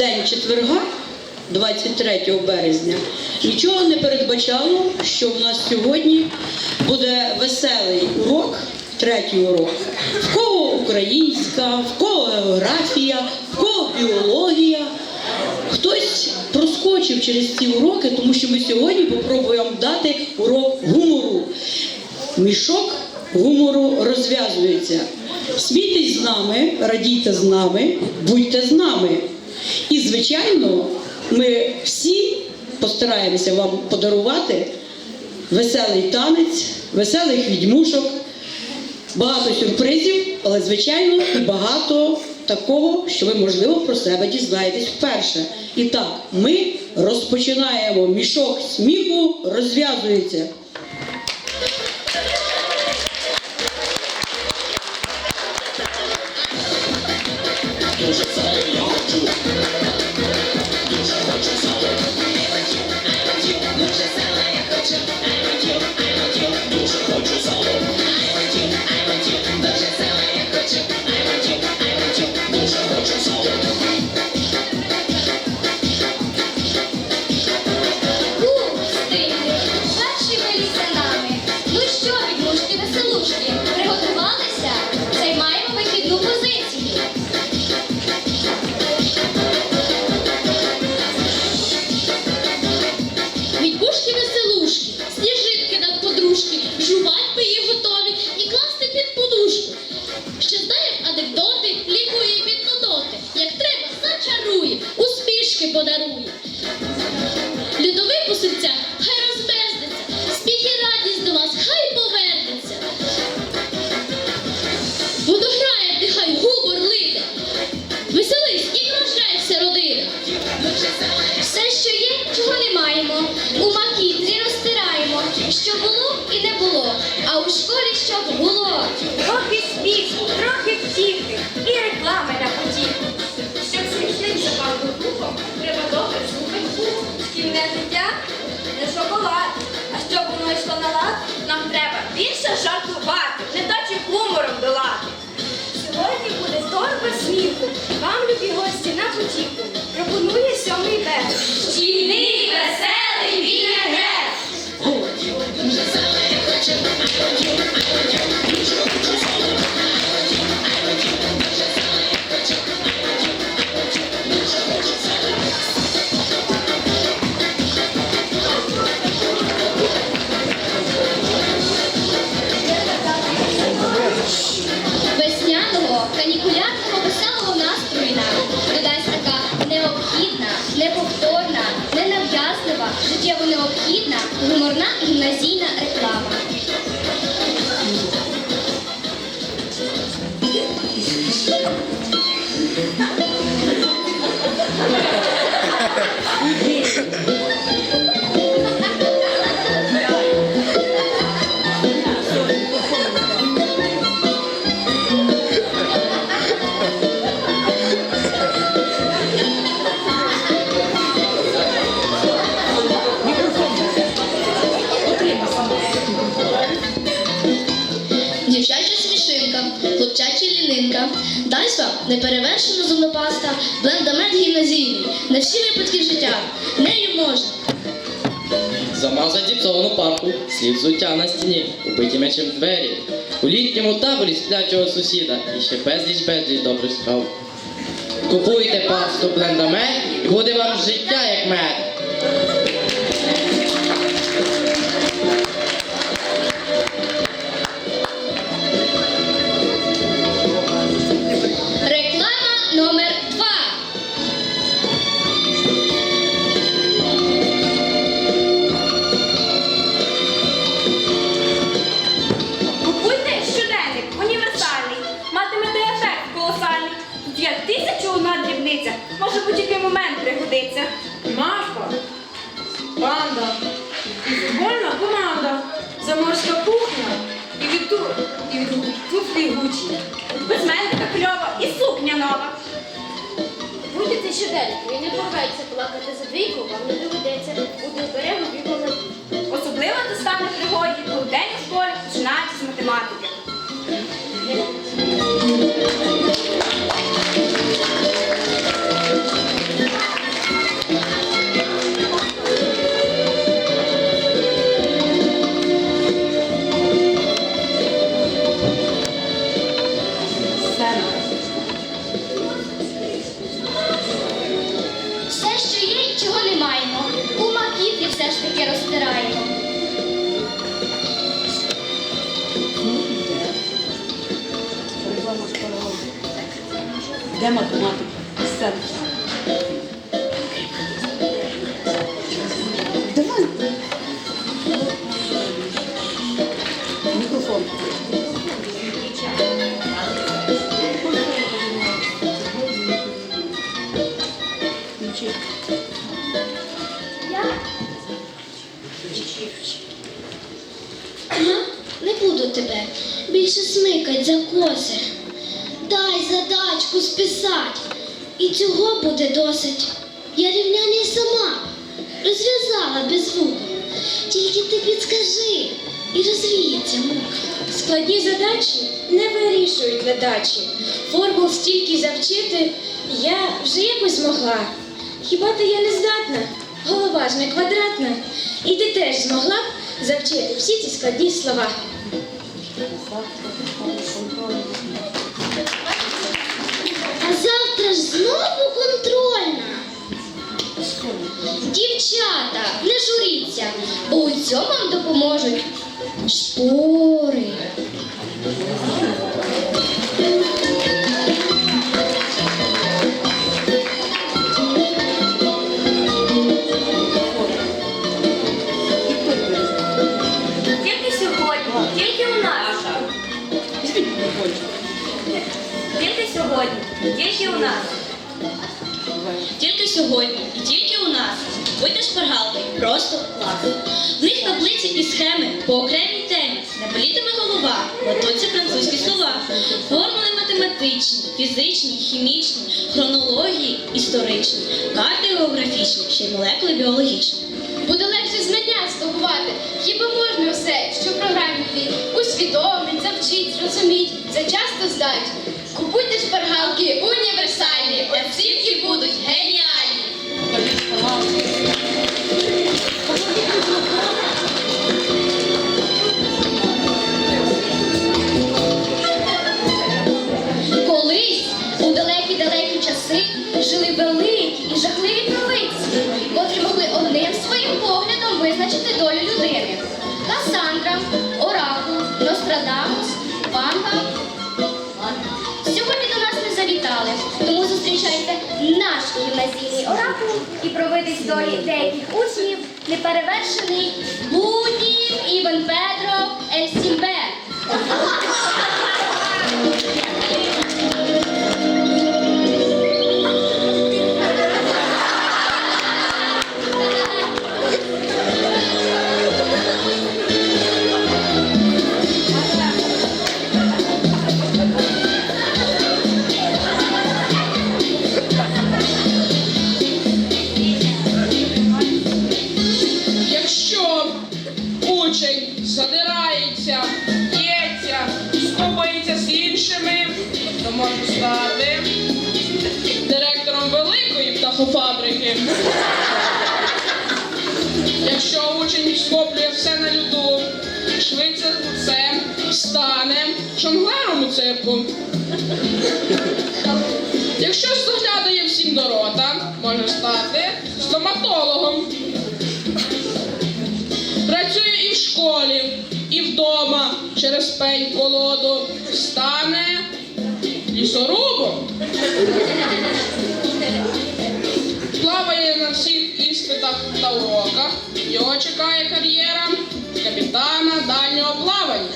день четверга, 23 березня, нічого не передбачало, що в нас сьогодні буде веселий урок, третій урок. В кого українська, в кого географія, в кого біологія. Хтось проскочив через ці уроки, тому що ми сьогодні попробуємо дати урок гумору. Мішок гумору розв'язується. Смійтесь з нами, радійте з нами, будьте з нами. І, звичайно, ми всі постараємося вам подарувати веселий танець, веселих відьмушок, багато сюрпризів, але, звичайно, і багато такого, що ви, можливо, про себе дізнаєтесь вперше. І так, ми розпочинаємо. Мішок сміху розв'язується. Потіху. Пропонує сьомий Б. Шкільний веселий гімназійна реклама. Дасть вам неперевершена зубна паста, блендамет гімназійний. На всі випадки життя. Нею можна. Замазать зіпсовану парку, слід взуття на стіні, убиті мечем двері. У літньому таборі сплячого сусіда і ще безліч безліч добрих справ. Купуйте пасту блендамет і буде вам життя як мед. Будь-який момент пригодиться. Машка, панда, футбольна команда, заморська кухня і від, ту, і від туфлі гучі. Безменника кльова і сукня нова. Будете щоденник, він не порветься плакати за двійку, вам не доведеться. Буде беремо бігом Особливо достане пригоді, коли день у школі починається з математики. натираємо. Де математика? Смикать за коси. Дай задачку списать, і цього буде досить. Я рівняння сама розв'язала без звуку. Тільки ти підскажи і розвіється мука. Складні задачі не вирішують задачі. Формул стільки завчити я вже якось змогла. Хіба ти я не здатна? Голова ж не квадратна. І ти теж змогла б завчити всі ці складні слова. Завтра ж знову контрольна. Дівчата, не журіться, бо у цьому вам допоможуть шпори. Просто клас. В них таблиці і схеми по окремій темі. Не болітиме голова, готуються французькі слова. Формули математичні, фізичні, хімічні, хронології історичні, карти географічні, ще й молекули біологічні. Буде легше знання здобувати. Хіба можна все, що в програмі твій усвідомить, завчить, зрозуміть, це часто здать. Купуйте шпаргалки універсальні, оцінки будуть геніальні. Долі деяких учнів неперевершений Буднів Іван Педро Ельсімбер. Може стати стоматологом. Працює і в школі, і вдома через пень колоду. Стане лісорубом. Плаває на всіх іспитах та уроках. Його чекає кар'єра капітана дальнього плавання.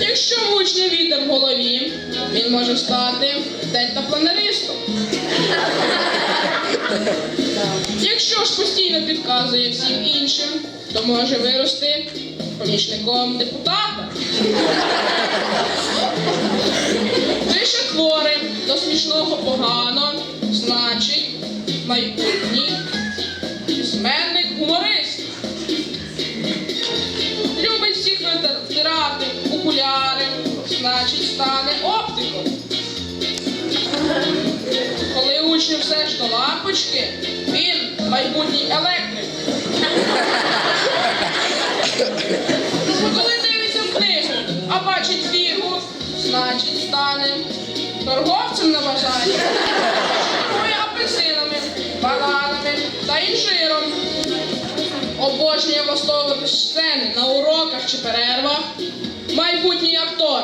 Якщо в учня вітер в голові, він може стати дельтапланеристом. Якщо ж постійно підказує всім іншим, то може вирости помічником депутата. Пише твори до смішного погано, значить майбутній письменник гуморист. Любить всіх втирати окуляри, значить стане лампочки, він майбутній електрик. Коли дивиться в книгу, а бачить фігу, значить стане торговцем на базарі. Торгує апельсинами, бананами та інжиром. Обожнює влаштовувати сцени на уроках чи перервах. Майбутній актор.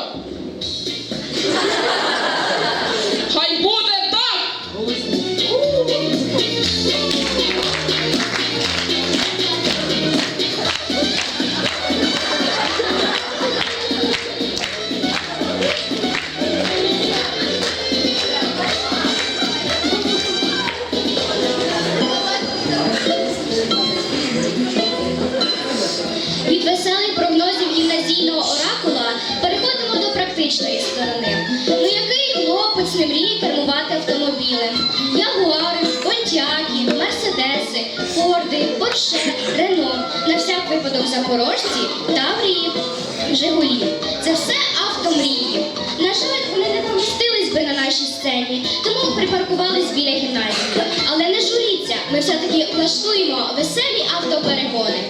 Припаркувались біля гімназії. Але не журіться, ми все-таки влаштуємо веселі автоперегони.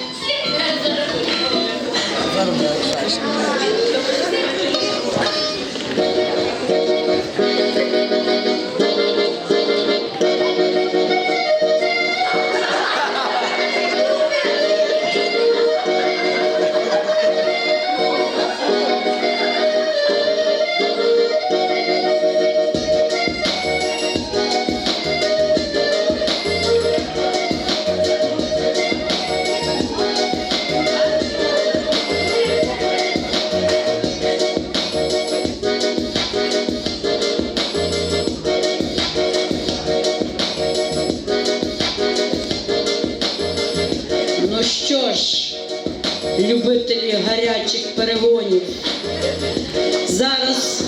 Любителі гарячих перегонів, зараз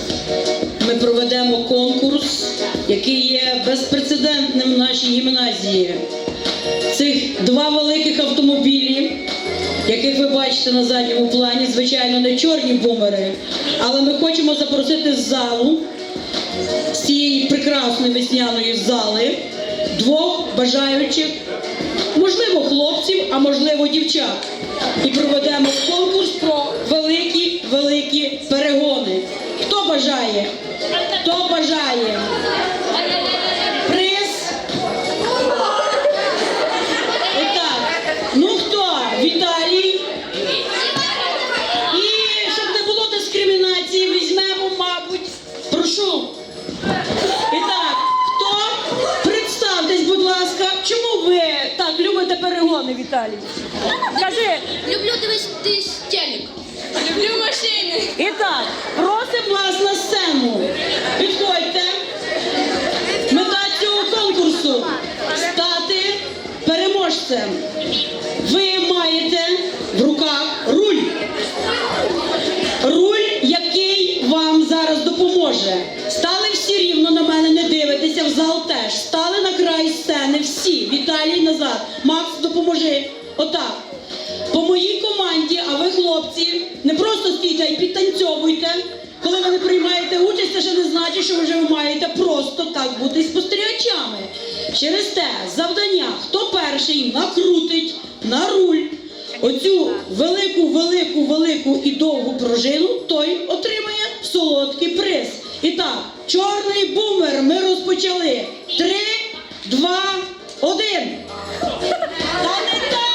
ми проведемо конкурс, який є безпрецедентним в нашій гімназії. Цих два великих автомобілі, яких ви бачите на задньому плані, звичайно, не чорні бумери, але ми хочемо запросити з залу, з цієї прекрасної весняної зали, двох бажаючих можливо, хлопців, а можливо, дівчат. І проведемо конкурс про великі, великі перегони. Хто бажає? Хто бажає? І так, просимо вас на сцену. Підходьте. Мета цього конкурсу стати переможцем. Ви маєте в руках руль. Руль, який вам зараз допоможе. Стали всі рівно на мене, не дивитеся, в зал теж. Стали на край сцени всі. Віталій назад. Макс, допоможи. Отак. Просто стійте, й підтанцьовуйте. Коли ви не приймаєте участь, це ще не значить, що ви вже маєте просто так бути спостерігачами. Через те завдання, хто перший накрутить на руль оцю велику, велику, велику і довгу пружину, той отримає солодкий приз. І так, чорний бумер, ми розпочали. Три, два, один. Та не так!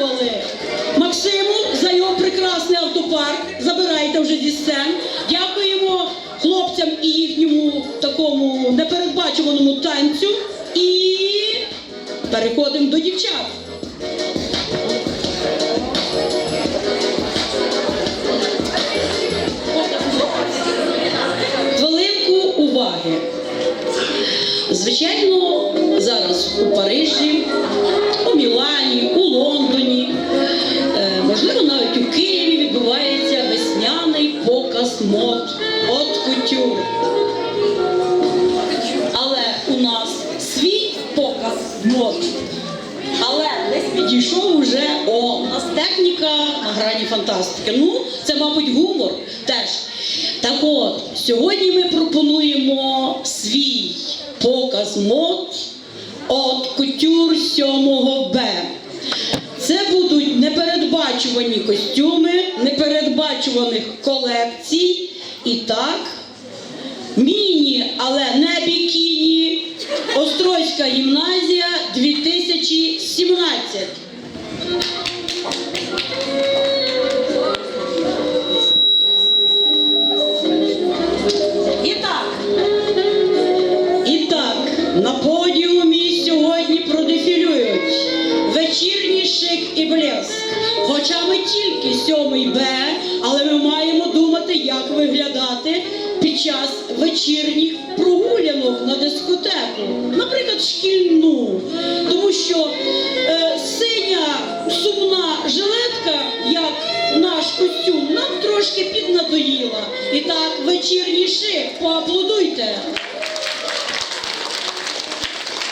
Подякували Максиму за його прекрасний автопарк. Забирайте вже зі сцен. Дякуємо хлопцям і їхньому такому непередбачуваному танцю. І переходимо до дівчат. Фантастики. Ну, це, мабуть, гумор теж. Так от, сьогодні ми пропонуємо свій показ мод от кутюр 7 Б. Це будуть непередбачувані костюми, непередбачуваних колекцій. І так, міні, але не бікіні. Острозька гімназія 2017. Наш костюм, нам трошки піднадоїла. І так, вечірній шик, поаплодуйте.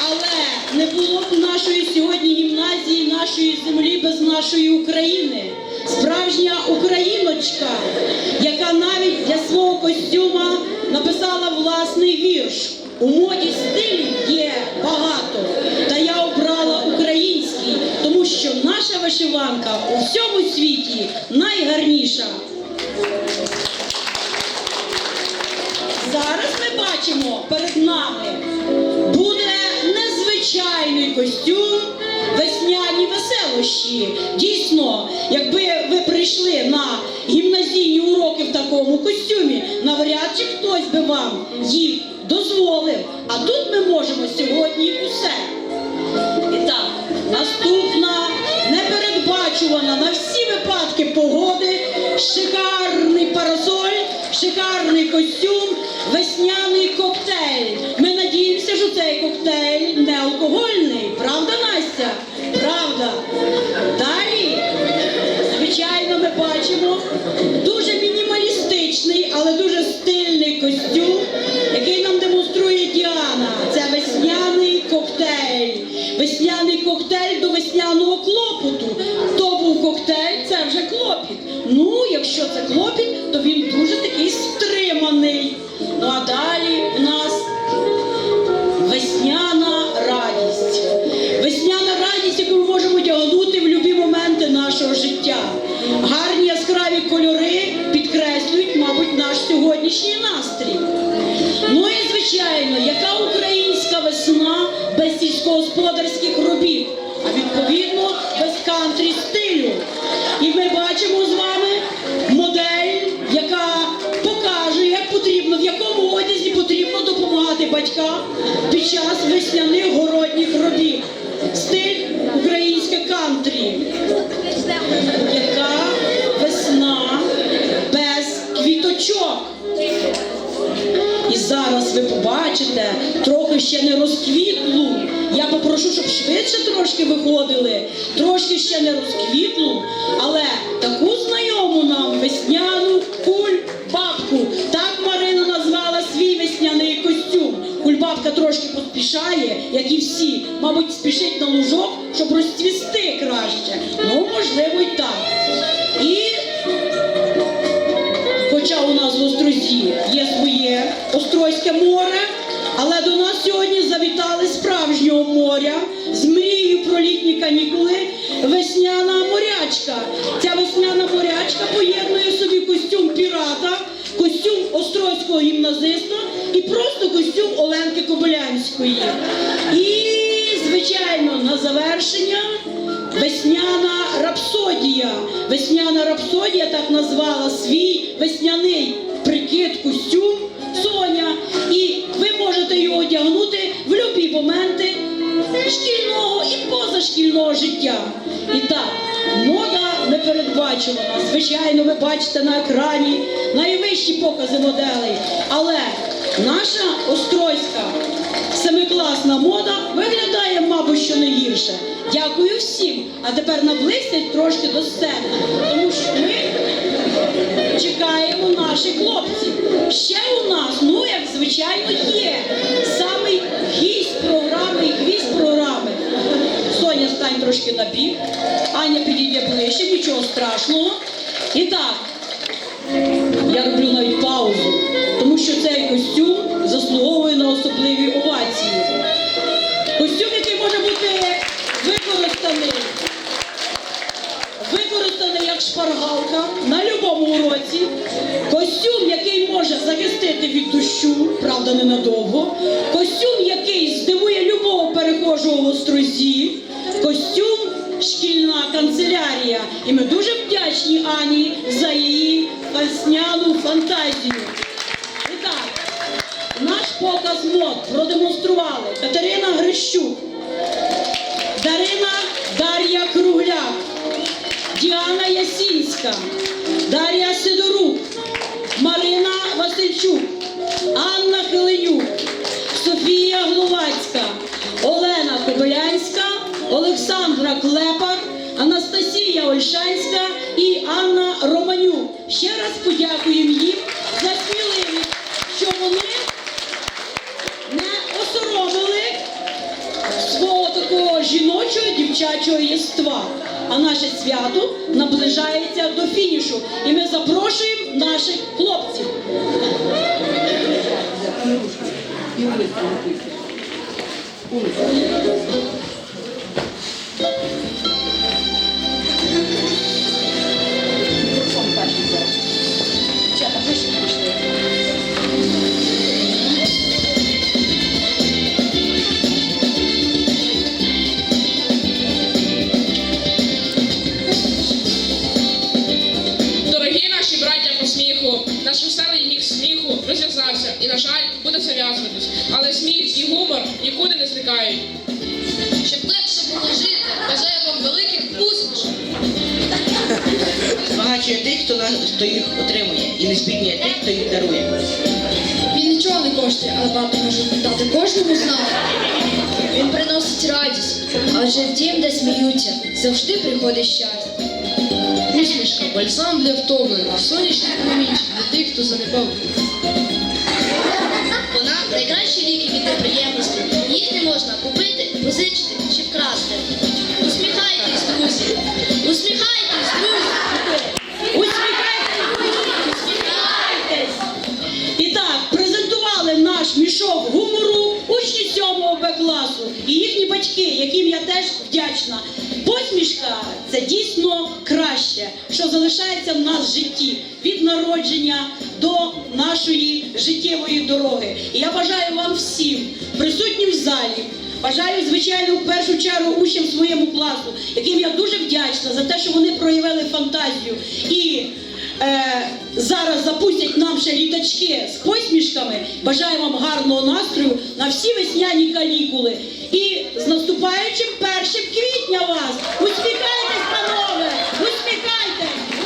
Але не було б нашої сьогодні гімназії, нашої землі без нашої України. Справжня україночка, яка навіть для свого костюма написала власний вірш. У моді стилів є багато, та я обрала український, тому що наша вишиванка у всьому світі найгарніша. Зараз ми бачимо перед нами буде незвичайний костюм весняні веселощі. Дійсно, якби ви прийшли на гімназійні уроки в такому костюмі, навряд чи хтось би вам їх дозволив. А тут ми можемо сьогодні усе. Випадки погоди, шикарний парасоль, шикарний костюм, весняний коктейль. Ми надіємося, що цей коктейль не алкогольний. Правда, Настя? Правда. Далі, звичайно, ми бачимо дуже мінімалістичний, але дуже стильний костюм, який нам демонструє Діана. Це весняний коктейль. Весняний коктейль до весняного клопоту. Вже клопіт. Ну, якщо це клопіт, ще не розквітлу. Я попрошу, щоб швидше трошки виходили, трошки ще не розквітлу, але таку знайому нам весняну кульбабку. Так Марина назвала свій весняний костюм. Кульбабка трошки поспішає, як і всі. Мабуть, спішить на лужок, щоб розцвісти краще. Ну, можливо, й так. І Хоча у нас в Острозі є своє Острозьке море, до нас сьогодні завітали справжнього моря з мрією про літні канікули весняна морячка. Ця весняна морячка поєднує собі костюм пірата, костюм острозького гімназиста і просто костюм Оленки Кобилянської. І, звичайно, на завершення Весняна рапсодія. Весняна рапсодія так назвала свій весняний прикид, костюм можете його одягнути в будь-які моменти шкільного і позашкільного життя. І так, мода непередбачувана. Звичайно, ви бачите на екрані найвищі покази моделей. Але наша острозька семикласна мода виглядає, мабуть, що не гірше. Дякую всім. А тепер наблизьтесь трошки до сцени, тому що ми чекаємо наші хлопці. Ще у нас, ну як звичайно, є самий гість програми і гвість програми. Соня, стань трошки на бік. Аня підійде ближче, нічого страшного. І так, я роблю навіть паузу, тому що цей костюм захистити від дощу, правда, ненадовго. Костюм, який здивує любого перехожого в острозі. Костюм шкільна канцелярія. І ми дуже вдячні Ані за її весняну фантазію. І так, наш показ мод продемонстрували Катерина Грищук, Дарина Дар'я Кругляк, Діана Ясінська, Дар'я Сидорук, Марина Васильчук, Анна Хиленюк, Софія Гловацька, Олена Кобилянська, Олександра Клепар, Анастасія Ольшанська і Анна Романюк. Ще раз подякуємо їм за сміливість, що вони не осоромили свого такого дівчачого єства. А наше свято наближається до фінішу. І ми запрошуємо наших хлопців. Дорогі розв'язався і, на жаль, буде зав'язуватись. Але сміх і гумор нікуди не зникають. Щоб легше було жити, бажаю вам великих успіхів. Збагачує тих, хто, на- хто їх отримує, і не збіднює тих, хто їх дарує. Він нічого не коштує, але багато може дати кожному з нас. Він приносить радість, адже в дім, де сміються, завжди приходить щастя. Усмішка, бальзам для втомлених, сонячний промінчик для тих, хто занепав. Вона найкращі ліки від неприємностей. Їх не можна купити, позичити чи вкрасти. Усміхайтесь, друзі! Усміхайтесь, друзі! Усміхайтесь! Усміхайтесь! І так, презентували наш мішок гумору учні 7 Б класу і їхні батьки, яким я теж вдячна. Посмішка це дійсно краще, що залишається в нас в житті від народження до нашої життєвої дороги. І я бажаю вам всім, присутнім в залі, Бажаю, звичайно, в першу чергу учням своєму класу, яким я дуже вдячна за те, що вони проявили фантазію і е, зараз запустять нам ще літачки з посмішками. Бажаю вам гарного настрою на всі весняні канікули. І з наступаючим першим квітня вас! Усміхайтесь, панове! Усміхайтесь!